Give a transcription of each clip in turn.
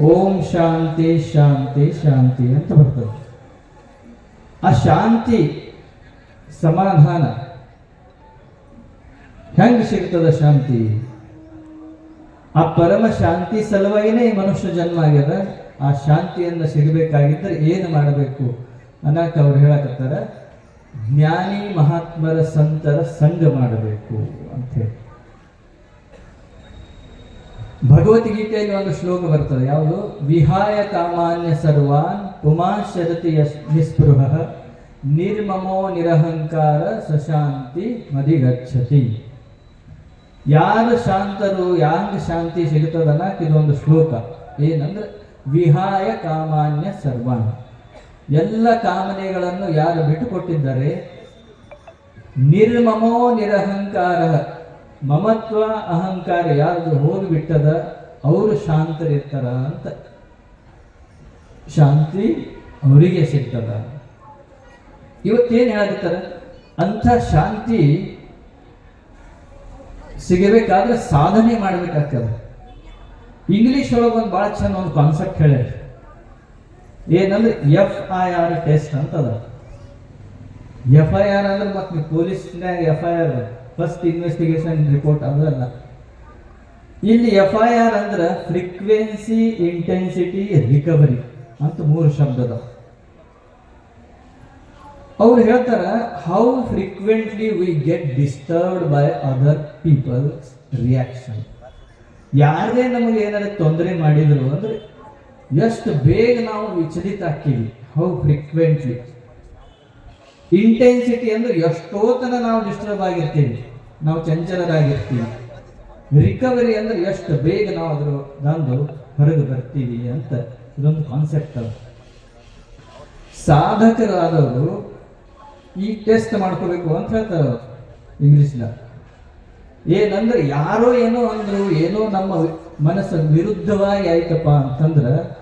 ಓಂ ಶಾಂತಿ ಶಾಂತಿ ಶಾಂತಿ ಅಂತ ಬರ್ತದೆ. ಆ ಶಾಂತಿ ಸಮಾಧಾನ. ಹೆಂಗ್ ಸಿಗ್ತದ ಶಾಂತಿ? ಆ ಪರಮ ಶಾಂತಿ ಸಲುವಾಗಿನೇ ಈ ಮನುಷ್ಯ ಜನ್ಮ ಆಗ್ಯದ. ಆ ಶಾಂತಿಯನ್ನು ಸಿಗಬೇಕಾಗಿದ್ದರೆ ಏನು ಮಾಡಬೇಕು? ಅನ್ನಕ್ಕೆ ಅವ್ರು ಹೇಳಕತ್ತಾರ, ಜ್ಞಾನಿ ಮಹಾತ್ಮರ ಸಂತರ ಸಂಘ ಮಾಡಬೇಕು ಅಂತ ಹೇಳಿ. ಭಗವದ್ಗೀತೆಯಲ್ಲಿ ಒಂದು ಶ್ಲೋಕ ಬರ್ತದೆ. ಯಾವುದು? ವಿಹಾಯ ಕಾಮಾನ್ಯ ಸರ್ವಾನ್ ಪುಮಾಶರತಿ ನಿಸ್ಪೃಹ ನಿರ್ಮಮೋ ನಿರಹಂಕಾರ ಸಶಾಂತಿ ಮದಿಗಚ್ಚತಿ ಯಾರು ಶಾಂತರು ಯಾಂಗ್ ಶಾಂತಿ ಸಿಗುತ್ತದಲ್ಲ ಇದೊಂದು ಶ್ಲೋಕ. ಏನಂದ್ರೆ ವಿಹಾಯ ಕಾಮಾನ್ಯ ಸರ್ವಾನ್. ಎಲ್ಲ ಕಾಮನೆಗಳನ್ನು ಯಾರು ಬಿಟ್ಟುಕೊಟ್ಟಿದ್ದಾರೆ? ನಿರ್ಮಮೋ ನಿರಹಂಕಾರ ಮಮತ್ವ, ಅಹಂಕಾರ ಯಾರ್ದು ಹೋಗಿಬಿಟ್ಟದ ಅವರು ಶಾಂತರಿರ್ತಾರ ಅಂತ. ಶಾಂತಿ ಅವರಿಗೆ ಸಿಗ್ತದ. ಇವತ್ತೇನು ಹೇಳಕತ್ತಾರ? ಅಂಥ ಶಾಂತಿ ಸಿಗಬೇಕಾದ್ರೆ ಸಾಧನೆ ಮಾಡಬೇಕಾಗ್ತದೆ. ಇಂಗ್ಲಿಷ್ ಒಳಗೆ ಒಂದು ಭಾಳ ಚೆನ್ನ ಒಂದು ಕಾನ್ಸೆಪ್ಟ್ ಹೇಳಿ. ಏನಂದ್ರೆ ಎಫ್ ಐ ಆರ್ ಟೆಸ್ಟ್ ಅಂತದ. ಎಫ್ ಐ ಆರ್ ಅಂದ್ರೆ ಮತ್ತೆ police F I R first investigation report ಅದಲ್ಲ ಇಲ್ಲಿ ಎಫ್ ಐ ಆರ್ ಅಂದ್ರೆ ಫ್ರೀಕ್ವೆನ್ಸಿ ಇಂಟೆನ್ಸಿಟಿ ರಿಕವರಿ ಅಂತ ಮೂರು ಶಬ್ದದ. ಅವ್ರು ಹೇಳ್ತಾರ how frequently we get disturbed by other people reaction ಯಾರೇ ನಮಗೆ ಏನಾದ್ರು ತೊಂದರೆ ಮಾಡಿದ್ರು ಅಂದ್ರೆ ಎಷ್ಟು ಬೇಗ ನಾವು ವಿಚಲಿತ ಆಗ್ತೀವಿ. ಹೌ ಫ್ರೀಕ್ವೆಂಟ್ಲಿ ಇಂಟೆನ್ಸಿಟಿ ಅಂದ್ರೆ ಎಷ್ಟೋ ತನ ನಾವು ಡಿಸ್ಟರ್ಬ್ ಆಗಿರ್ತೀವಿ. ನಾವು ಚಂಚಲರಾಗಿರ್ತೀವಿ. ರಿಕವರಿ ಅಂದ್ರೆ ಎಷ್ಟು? ಬೇಗ ನಾವು ಅದ್ರ ನಂದು ಹೊರಗೆ ಬರ್ತೀವಿ ಅಂತ ಇದೊಂದು ಕಾನ್ಸೆಪ್ಟ್ ಅದ. ಸಾಧಕರಾದವರು ಈ ಟೆಸ್ಟ್ ಮಾಡ್ಕೋಬೇಕು ಅಂತ ಹೇಳ್ತಾರೆ ಇಂಗ್ಲೀಷ್ನ. ಏನಂದ್ರೆ ಯಾರೋ ಏನೋ ಅಂದ್ರು, ಏನೋ ನಮ್ಮ ಮನಸ್ಸು ವಿರುದ್ಧವಾಗಿ ಆಯ್ತಪ್ಪ ಅಂತಂದ್ರೆ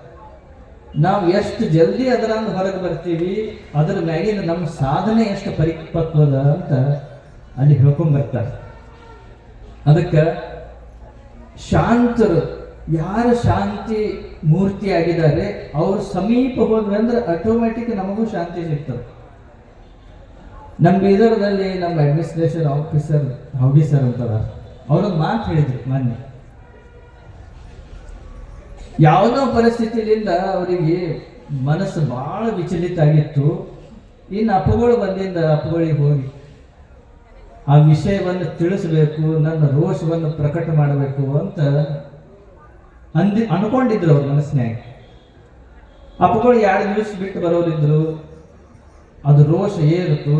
ನಾವು ಎಷ್ಟು ಜಲ್ದಿ ಅದರಂದು ಹೊರಗೆ ಬರ್ತೀವಿ, ಅದ್ರ ಮ್ಯಾಗಿನ ನಮ್ಮ ಸಾಧನೆ ಎಷ್ಟು ಪರಿಪಕ್ವದ ಅಂತ ಅಲ್ಲಿ ಹೇಳ್ಕೊಂಡ್ಬರ್ತಾರೆ ಅದಕ್ಕೆ ಶಾಂತರು, ಯಾರು ಶಾಂತಿ ಮೂರ್ತಿ ಆಗಿದ್ದಾರೆ, ಅವ್ರ ಸಮೀಪ ಹೋದ್ವಿ ಅಂದ್ರೆ ಆಟೋಮೆಟಿಕ್ ನಮಗೂ ಶಾಂತಿ ಸಿಗ್ತದೆ. ನಮ್ಮ ಬೀದರ್ದಲ್ಲಿ ನಮ್ಮ ಅಡ್ಮಿನಿಸ್ಟ್ರೇಷನ್ ಆಫೀಸರ್ ಆಫೀಸರ್ ಅಂತಾರ. ಅವ್ರೊಂದು ಮಾತು ಹೇಳಿದ್ರು ಮೊನ್ನೆ. ಯಾವುದೋ ಪರಿಸ್ಥಿತಿಯಿಂದ ಅವರಿಗೆ ಮನಸ್ಸು ಬಹಳ ವಿಚಲಿತ ಆಗಿತ್ತು. ಇನ್ನು ಅಪ್ಪಗಳು ಬಂದಿಂದ ಅಪ್ಪಗಳಿಗೆ ಹೋಗಿ ಆ ವಿಷಯವನ್ನು ತಿಳಿಸಬೇಕು, ನನ್ನ ರೋಷವನ್ನು ಪ್ರಕಟ ಮಾಡಬೇಕು ಅಂತ ಅಂದಿ, ಅನ್ಕೊಂಡಿದ್ರು ಅವ್ರ ಮನಸ್ಸಿನಾಗ. ಅಪ್ಪಗಳು ಎರಡು ದಿವಸ ಬಿಟ್ಟು ಬರೋರಿದ್ರು ಅದು ರೋಷ ಏರಿತು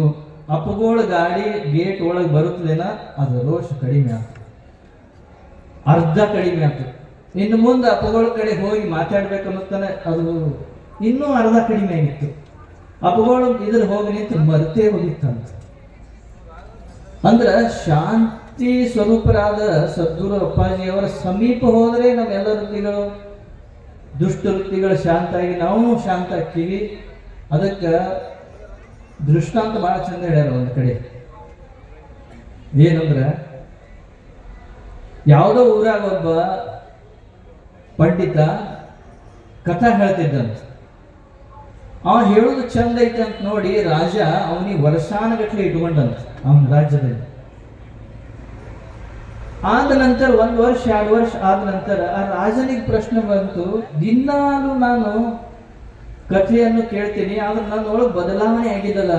ಅಪ್ಪಗಳ ಗಾಡಿ ಗೇಟ್ ಒಳಗೆ ಬರುತ್ತದೇನ? ಅದು ರೋಷ ಕಡಿಮೆ ಆಯ್ತು ಅರ್ಧ ಕಡಿಮೆ ಆಯ್ತು ಇನ್ನು ಮುಂದೆ ಅಪ್ಪಗಳ ಕಡೆ ಹೋಗಿ ಮಾತಾಡ್ಬೇಕು ಅನ್ನೋತಾನೆ ಅದು ಇನ್ನೂ ಅರ್ಧ ಕಡಿಮೆ ಆಗಿತ್ತು. ಅಪ್ಪಗಳು ಇದ್ರ ಹೋಗಿ ನಿಂತು ಮರ್ತೇ ಹೋಗಿತ್ತಂತ. ಅಂದ್ರೆ ಶಾಂತಿ ಸ್ವರೂಪರಾದ ಸದ್ಗುರು ಅಪ್ಪಾಜಿಯವರ ಸಮೀಪ ಹೋದರೆ ನಮ್ಮೆಲ್ಲ ವೃತ್ತಿಗಳು, ದುಷ್ಟ ವೃತ್ತಿಗಳು ಶಾಂತಾಗಿ ನಾವು ಶಾಂತ ಆಗ್ತೀವಿ ಅದಕ್ಕೆ ದೃಷ್ಟಾಂತ ಬಹಳ ಚಂದ ಹೇಳ್ಯಾರ ಒಂದು ಕಡೆ. ಏನಂದ್ರೆ, ಯಾವುದೋ ಊರಾಗ ಒಬ್ಬ ಪಂಡಿತ ಕಥಾ ಹೇಳ್ತಿದ್ದಂತ. ಅವ ಹೇಳೋದು ಚಂದ ಐತೆ ಅಂತ ನೋಡಿ ರಾಜ ಅವನಿಗೆ ವರ್ಷಾನಗಟ್ಲೆ ಇಟ್ಕೊಂಡಂತ ಅವನ ರಾಜ್ಯದಲ್ಲಿ. ಆದ ನಂತರ ಒಂದು ವರ್ಷ, ಎರಡು ವರ್ಷ ಆದ ನಂತರ ಆ ರಾಜನಿಗೆ ಪ್ರಶ್ನೆ ಬಂತು, ದಿನಾಲು ನಾನು ಕಥೆಯನ್ನು ಕೇಳ್ತೀನಿ, ಆದ್ರೆ ನನ್ನೊಳಗೆ ಬದಲಾವಣೆ ಆಗಿದಲ್ಲ.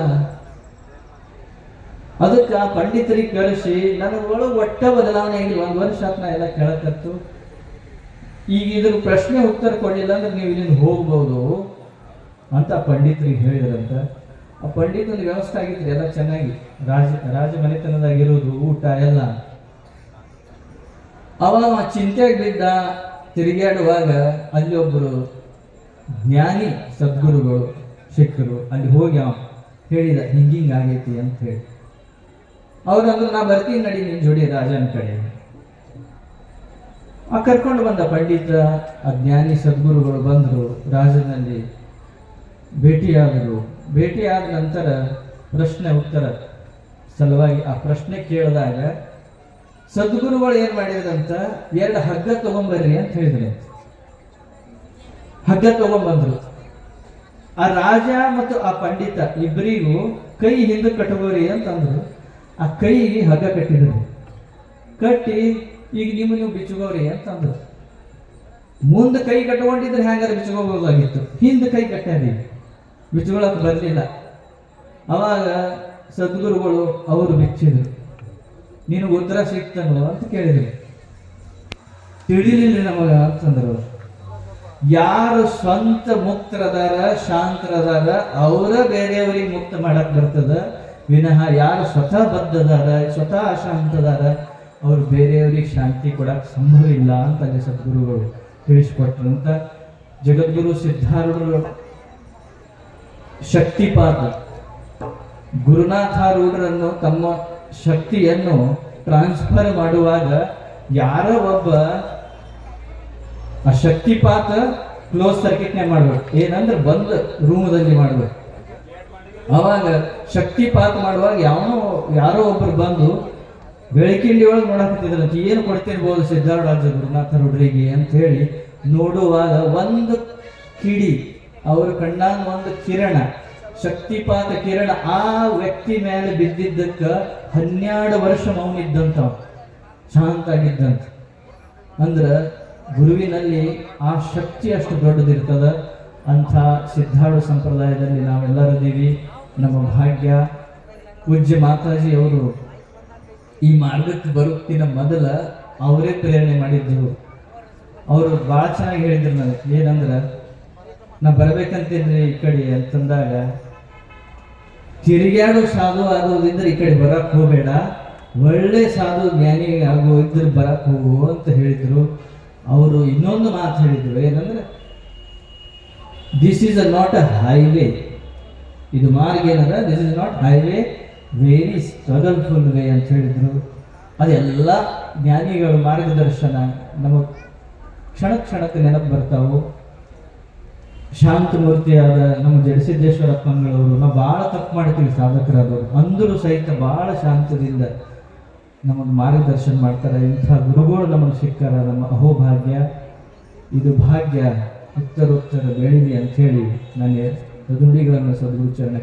ಅದಕ್ಕೆ ಪಂಡಿತರಿಗೆ ಕಳಿಸಿ ನನಗೊಳಗೆ ಒಟ್ಟ ಬದಲಾವಣೆ ಆಗಿಲ್ಲ, ಒಂದು ವರ್ಷ ಆತ್ನ ಎಲ್ಲ ಕೇಳಕತ್ತು. ಈಗ ಇದ್ರ ಪ್ರಶ್ನೆ ಉತ್ತರ ಕೊಡಲಿಲ್ಲ ಅಂದ್ರೆ ನೀವು ಇಲ್ಲಿಂದ ಹೋಗ್ಬೋದು. ಅಂತ ಪಂಡಿತರಿಗೆ ಹೇಳಿದ್ರಂತ. ಆ ಪಂಡಿತನ ವ್ಯವಸ್ಥೆ ಆಗಿದ್ರೆ ಎಲ್ಲ ಚೆನ್ನಾಗಿ. ರಾಜ ರಾಜ ಮನೆತನದಾಗಿರೋದು ಊಟ ಎಲ್ಲ. ಅವ ಚಿಂತೆಗೆ ಬಿದ್ದ ತಿರುಗಾಡುವಾಗ ಅಲ್ಲಿ ಒಬ್ಬರು ಜ್ಞಾನಿ ಸದ್ಗುರುಗಳು ಸಿಕ್ಕರು ಅಲ್ಲಿ ಹೋಗಿ ಅವ ಹೇಳಿದ ಹಿಂಗಿಂಗ್ ಆಗೈತಿ ಅಂತ ಹೇಳಿ. ಅವ್ರಂದ್ರು, ನಾ ಬರ್ತೀನಿ ನಡಿ ನಿನ್ ಜೋಡಿ ರಾಜನ ಕಡೆ. ಆ ಕರ್ಕೊಂಡು ಬಂದ ಪಂಡಿತ ಆ ಜ್ಞಾನಿ ಸದ್ಗುರುಗಳು ಬಂದರು ರಾಜನಲ್ಲಿ. ಭೇಟಿಯಾದರು. ಭೇಟಿಯಾದ ನಂತರ ಪ್ರಶ್ನೆ ಉತ್ತರ ಸಲುವಾಗಿ ಆ ಪ್ರಶ್ನೆ ಕೇಳಿದಾಗ, ಸದ್ಗುರುಗಳು ಏನ್ ಮಾಡಿದ್ರಂತ? ಎರಡು ಹಗ್ಗ ತಗೊಂಬರ್ರಿ ಅಂತ ಹೇಳಿದ್ರೆ. ಹಗ್ಗ ತಗೊಂಡ್ಬಂದ್ರು ಆ ರಾಜ ಮತ್ತು ಆ ಪಂಡಿತ ಇಬ್ಬರಿಗೂ ಕೈ ಹಿಂದೆ ಕಟ್ಟಗೋರಿ ಅಂತಂದ್ರು. ಆ ಕೈ ಹಗ್ಗ ಕಟ್ಟಿದ್ರು. ಕಟ್ಟಿ, ಈಗ ನಿಮ್ಮ ನೀವು ಬಿಚ್ಚುಗೋರಿ ಅಂತಂದ್ರು. ಮುಂದೆ ಕೈ ಕಟ್ಕೊಂಡಿದ್ರೆ ಹ್ಯಾಂಗಾರ ಬಿಚ್ಕೋಬೋದಾಗಿತ್ತು ಹಿಂದೆ ಕೈ ಕಟ್ಟಾರಿ ಬಿಚ್ಕೊಳಕ್ ಬರಲಿಲ್ಲ. ಅವಾಗ ಸದ್ಗುರುಗಳು ಅವರು ಬಿಚ್ಚಿದ್ರು ನೀನು ಉತ್ತರ ಸಿಕ್ತನು ಅಂತ ಕೇಳಿದ್ರು. ತಿಳಿಲಿಲ್ಲ ನಮಗ ಅಂತಂದ್ರು. ಯಾರು ಸ್ವಂತ ಮುಕ್ತರದಾರ ಶಾಂತರದಾರ, ಅವರ ಬೇರೆಯವರಿಗೆ ಮುಕ್ತ ಮಾಡಕ್ ಬರ್ತದ? ವಿನಃ ಯಾರು ಸ್ವತಃ ಬದ್ಧದಾರ, ಸ್ವತಃ ಅಶಾಂತದಾರ, ಅವ್ರು ಬೇರೆಯವರಿಗೆ ಶಾಂತಿ ಕೊಡಕ್ ಸಂಭವ ಇಲ್ಲ ಅಂತ ಸದ್ಗುರುಗಳು ತಿಳಿಸ್ಕೊಟ್ರು ಅಂತ ಜಗದ್ಗುರು ಸಿದ್ಧಾರೂಢರು ಶಕ್ತಿಪಾತ ಗುರುನಾಥಾರೂಢರನ್ನು ತಮ್ಮ ಶಕ್ತಿಯನ್ನು ಟ್ರಾನ್ಸ್ಫರ್ ಮಾಡುವಾಗ ಯಾರೋ ಒಬ್ಬ ಆ ಶಕ್ತಿಪಾತ ಕ್ಲೋಸ್ ಸರ್ಕಿಟ್ನೇ ಮಾಡ್ಬೇಕು. ಏನಂದ್ರೆ ಬಂದ್ ರೂಮದಲ್ಲಿ ಮಾಡ್ಬೇಕು. ಅವಾಗ ಶಕ್ತಿಪಾತ ಮಾಡುವಾಗ ಯಾವನೋ ಯಾರೋ ಒಬ್ರು ಬಂದು ಬೆಳಕಿಂಡಿ ಒಳಗೆ ಏನು ಕೊಡ್ತಿರ್ಬೋದು ಸಿದ್ಧಾರೂಢ ಗುರುನಾಥ ರೂಢರಿಗೆ ಅಂತ ಹೇಳಿ ನೋಡುವಾಗ ಒಂದು ಕಿಡಿ ಅವ್ರ ಕಣ್ಣಾಗ ಒಂದು ಕಿರಣ, ಶಕ್ತಿಪಾತ ಕಿರಣ ಆ ವ್ಯಕ್ತಿ ಮೇಲೆ ಬಿದ್ದಿದ್ದಕ್ಕ ಹನ್ನೆರಡು ವರ್ಷ ಮೌನಿದ್ದಂತ. ಶಾಂತ ಆಗಿದ್ದಂತ ಅಂದ್ರ ಗುರುವಿನಲ್ಲಿ ಆ ಶಕ್ತಿ ಅಷ್ಟು ದೊಡ್ಡದಿರ್ತದ? ಅಂಥ ಸಿದ್ಧಾಳು ಸಂಪ್ರದಾಯದಲ್ಲಿ ನಾವೆಲ್ಲರಿದ್ದೀವಿ ನಮ್ಮ ಭಾಗ್ಯ ಪೂಜ್ಯ ಮಾತಾಜಿ ಅವರು ಈ ಮಾರ್ಗಕ್ಕೆ ಬರುತ್ತಿನ ಮೊದಲ ಅವರೇ ಪ್ರೇರಣೆ ಮಾಡಿದ್ರು ಅವರು ಭಾಳ ಚೆನ್ನಾಗಿ ಹೇಳಿದ್ರು ನನಗೆ. ಏನಂದ್ರೆ ನಾ ಬರ್ಬೇಕಂತೇನ್ರಿ ಈ ಕಡೆ ಅಂತಂದಾಗ. ತಿರುಗಾಡು ಸಾಧು ಆಗೋದ್ರಿಂದ ಈ ಕಡೆ ಬರಕ್ ಹೋಗಬೇಡ. ಒಳ್ಳೆ ಸಾಧು ಜ್ಞಾನಿ ಆಗೋ ಬರಕ್ ಹೋಗು ಅಂತ ಹೇಳಿದ್ರು. ಅವರು ಇನ್ನೊಂದು ಮಾತು ಹೇಳಿದ್ರು. ಏನಂದ್ರೆ this is a not a highway ಇದು ಮಾರ್ಗ ಏನಂದ್ರೆ this is not highway very struggleful way ಅಂತ ಹೇಳಿದ್ರು. ಅದೆಲ್ಲ ಜ್ಞಾನಿಗಳ ಮಾರ್ಗದರ್ಶನ. ನಮಗೆ ಕ್ಷಣ ಕ್ಷಣಕ್ಕೆ ನೆನಪು ಬರ್ತಾವು. ಶಾಂತಮೂರ್ತಿಯಾದ ನಮ್ಮ ಜಡಸಿದ್ದೇಶ್ವರಪ್ಪಂಗಳವರು ನಾವು ಭಾಳ ತಪ್ಪು ಮಾಡ್ತೀವಿ ಸಾಧಕರಾದವರು. ಅಂದರೂ ಸಹಿತ ಭಾಳ ಶಾಂತದಿಂದ ನಮಗೆ ಮಾರ್ಗದರ್ಶನ ಮಾಡ್ತಾರೆ. ಇಂಥ ಗುರುಗಳು ನಮಗೆ ಸಿಕ್ಕಾರ, ನಮ್ಮ ಅಹೋಭಾಗ್ಯ. ಇದು ಭಾಗ್ಯ, ಉತ್ತರೋತ್ತರ ಬೆಳಿಲಿ ಅಂಥೇಳಿ ನನಗೆ ನುಡಿಗಳನ್ನು ಸದ್ಗುರುಚರಣ